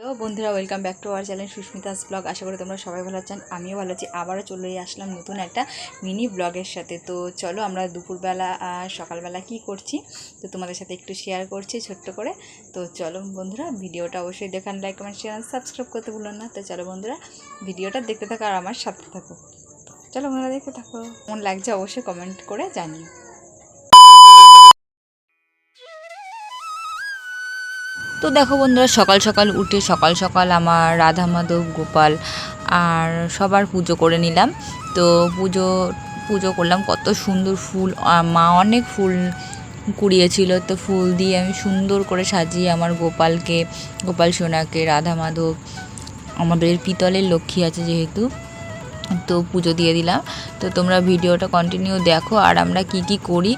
Hello বন্ধুরা welcome back to our channel Susmita's blog আশা করি তোমরা সবাই ভালো আছেন, আমিও ভালো আছি। আবারও চলে আসলাম নতুন একটা মিনি ব্লগের সাথে। তো চলো আমরা দুপুরবেলা সকালবেলা কি করছি, তো তোমাদের সাথে একটু শেয়ার করছি ছোট্ট করে। তো চলো বন্ধুরা, ভিডিওটা অবশ্যই দেখান লাইক কমেন্ট শেয়ার সাবস্ক্রাইব করতে ভুলো না। তো চলো বন্ধুরা, ভিডিওটা দেখতে থাকো আর আমার সাথে থাকো। চলো বন্ধুরা, দেখতে থাকো। কেমন লাগছে অবশ্যই কমেন্ট করে জানিও। তো দেখো বন্ধুরা, সকাল সকাল উঠে সকাল সকাল আমার রাধা মাধব, গোপাল আর সবার পুজো করে নিলাম। তো পুজো পুজো করলাম। কত সুন্দর ফুল মা অনেক ফুল কুড়িয়েছিল। তো ফুল দিয়ে আমি সুন্দর করে সাজিয়ে আমার গোপালকে, গোপাল সোনাকে, রাধা মাধব, আমাদের পিতলের লক্ষ্মী আছে যেহেতু তো পুজো দিয়ে দিলাম। তো তোমরা ভিডিওটা কন্টিনিউ দেখো আর আমরা কি কি করি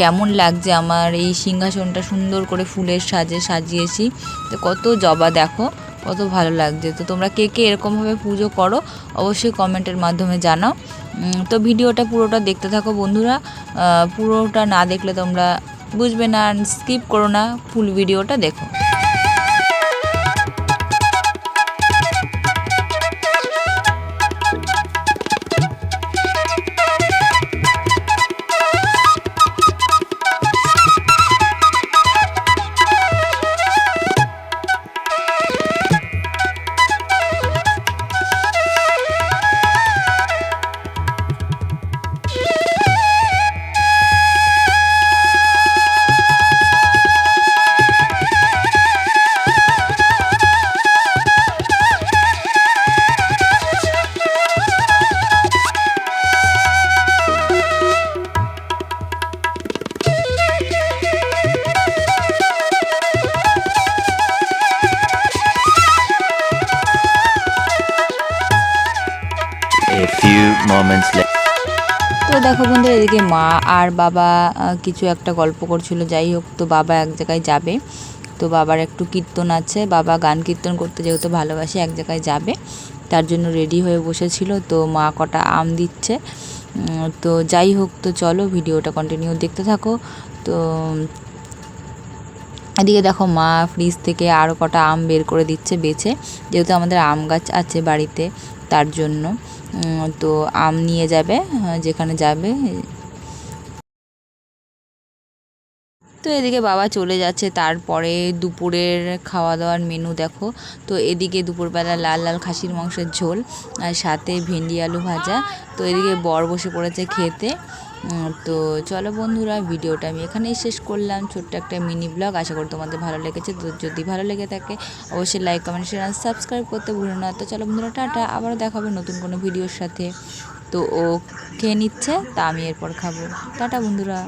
কেমন লাগছে আমার এই সিংহাসনটা সুন্দর করে ফুলের সাজে সাজিয়েছি। তো কত জবা দেখো, কত ভালো লাগছে। তো তোমরা কে কে এরকমভাবে পুজো করো, অবশ্যই কমেন্টের মাধ্যমে জানাও। তো ভিডিওটা পুরোটা দেখতে থাকো বন্ধুরা। পুরোটা না দেখলে তোমরা বুঝবে না স্কিপ করো না ফুল ভিডিওটা দেখো। Few moments later. তো দেখো বন্ধুরা এদিকে মা আর বাবা কিছু একটা গল্প করছিল। যাই হোক, তো বাবা এক জায়গায় যাবে। তো বাবার একটু কীর্তন আছে। বাবা গান কীর্তন করতে যেহেতু ভালোবাসে, এক জায়গায় যাবে। তার জন্য রেডি হয়ে বসেছিল। তো মা কটা আম দিচ্ছে। তো যাই হোক, তো চলো, ভিডিওটা কন্টিনিউ দেখতে থাকো। তো এদিকে দেখো মা ফ্রিজ থেকে আরও কটা আম বের করে দিচ্ছে, বেছে। যেহেতু আমাদের আম গাছ আছে বাড়িতে, তার জন্য। তো আম নিয়ে যাবে যেখানে যাবে। তো এদিকে বাবা চলে যাচ্ছে, তারপরে দুপুরের খাওয়া দাওয়ার মেনু দেখো। তো এদিকে দুপুরবেলা লাল লাল খাসির মাংসের ঝোল, আর সাথে ভেন্ডি আলু ভাজা। তো এদিকে বর বসে পড়েছে খেতে। তো চলো বন্ধুরা, ভিডিওটা আমি এখানেই শেষ করলাম। ছোট্ট একটা মিনি ব্লগ আশা করি তোমাদের ভালো লেগেছে। তো যদি ভালো লেগে থাকে, অবশ্যই লাইক কমেন্ট শেয়ার সাবস্ক্রাইব করতে ভুলো না। তো চলো বন্ধুরা, টাটা। আবারও দেখাবে নতুন কোনো ভিডিওর সাথে। তো ও খেয়ে নিচ্ছে, তা আমি এরপর খাব। টাটা বন্ধুরা।